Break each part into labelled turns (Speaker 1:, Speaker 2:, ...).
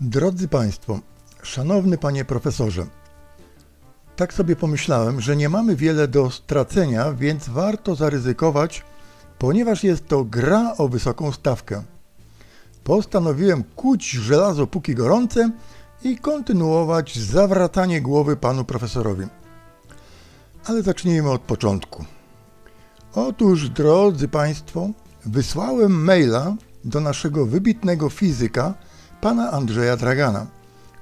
Speaker 1: Drodzy Państwo, szanowny Panie Profesorze, tak sobie pomyślałem, że nie mamy wiele do stracenia, więc warto zaryzykować, ponieważ jest to gra o wysoką stawkę. Postanowiłem kuć żelazo póki gorące i kontynuować zawracanie głowy panu profesorowi. Ale zacznijmy od początku. Otóż, drodzy Państwo, wysłałem maila do naszego wybitnego fizyka, pana Andrzeja Dragana,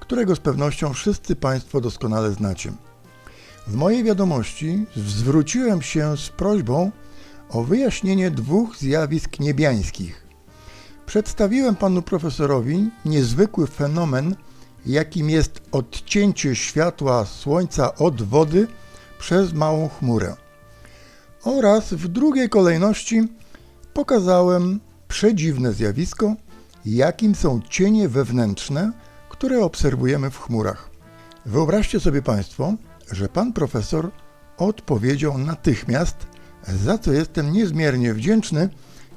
Speaker 1: którego z pewnością wszyscy Państwo doskonale znacie. W mojej wiadomości zwróciłem się z prośbą o wyjaśnienie dwóch zjawisk niebiańskich. Przedstawiłem panu profesorowi niezwykły fenomen, jakim jest odcięcie światła Słońca od wody przez małą chmurę. Oraz w drugiej kolejności pokazałem przedziwne zjawisko, jakim są cienie wewnętrzne, które obserwujemy w chmurach. Wyobraźcie sobie Państwo, że pan profesor odpowiedział natychmiast, za co jestem niezmiernie wdzięczny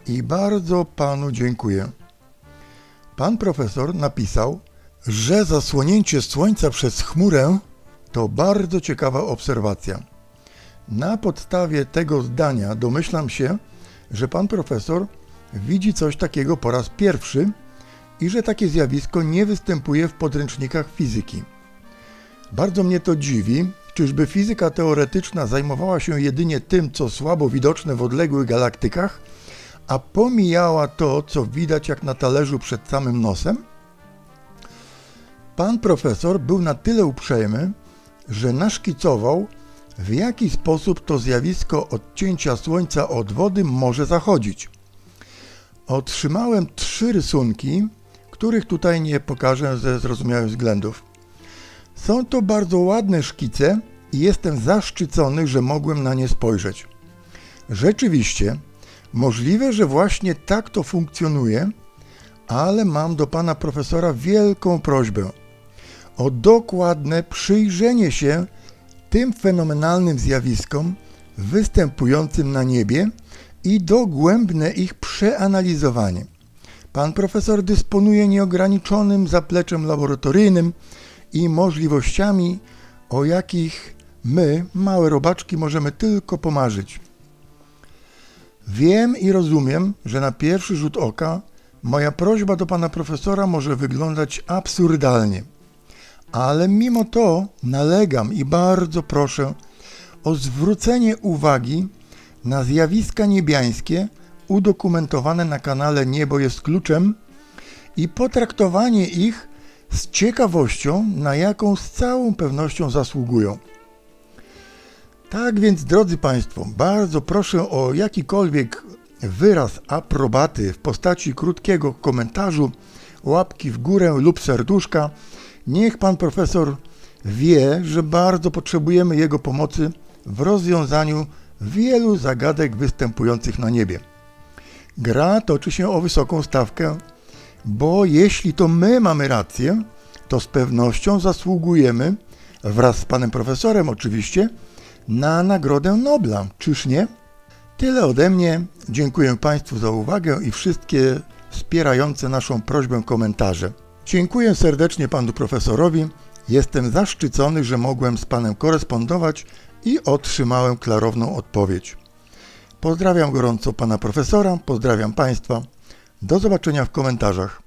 Speaker 1: i bardzo panu dziękuję. Pan profesor napisał, że zasłonięcie słońca przez chmurę to bardzo ciekawa obserwacja. Na podstawie tego zdania domyślam się, że pan profesor widzi coś takiego po raz pierwszy i że takie zjawisko nie występuje w podręcznikach fizyki. Bardzo mnie to dziwi, czyżby fizyka teoretyczna zajmowała się jedynie tym, co słabo widoczne w odległych galaktykach, a pomijała to, co widać jak na talerzu przed samym nosem? Pan profesor był na tyle uprzejmy, że naszkicował, w jaki sposób to zjawisko odcięcia Słońca od wody może zachodzić. Otrzymałem trzy rysunki, których tutaj nie pokażę ze zrozumiałych względów. Są to bardzo ładne szkice i jestem zaszczycony, że mogłem na nie spojrzeć. Rzeczywiście, możliwe, że właśnie tak to funkcjonuje, ale mam do pana profesora wielką prośbę o dokładne przyjrzenie się tym fenomenalnym zjawiskom występującym na niebie i dogłębne ich przeanalizowanie. Pan profesor dysponuje nieograniczonym zapleczem laboratoryjnym i możliwościami, o jakich my, małe robaczki, możemy tylko pomarzyć. Wiem i rozumiem, że na pierwszy rzut oka moja prośba do pana profesora może wyglądać absurdalnie, ale mimo to nalegam i bardzo proszę o zwrócenie uwagi na zjawiska niebiańskie udokumentowane na kanale Niebo jest kluczem i potraktowanie ich z ciekawością, na jaką z całą pewnością zasługują. Tak więc, drodzy Państwo, bardzo proszę o jakikolwiek wyraz aprobaty w postaci krótkiego komentarzu, łapki w górę lub serduszka. Niech Pan Profesor wie, że bardzo potrzebujemy jego pomocy w rozwiązaniu wielu zagadek występujących na niebie. Gra toczy się o wysoką stawkę, bo jeśli to my mamy rację, to z pewnością zasługujemy, wraz z panem profesorem oczywiście, na Nagrodę Nobla, czyż nie? Tyle ode mnie. Dziękuję Państwu za uwagę i wszystkie wspierające naszą prośbę komentarze. Dziękuję serdecznie panu profesorowi. Jestem zaszczycony, że mogłem z panem korespondować i otrzymałem klarowną odpowiedź. Pozdrawiam gorąco pana profesora, pozdrawiam państwa. Do zobaczenia w komentarzach.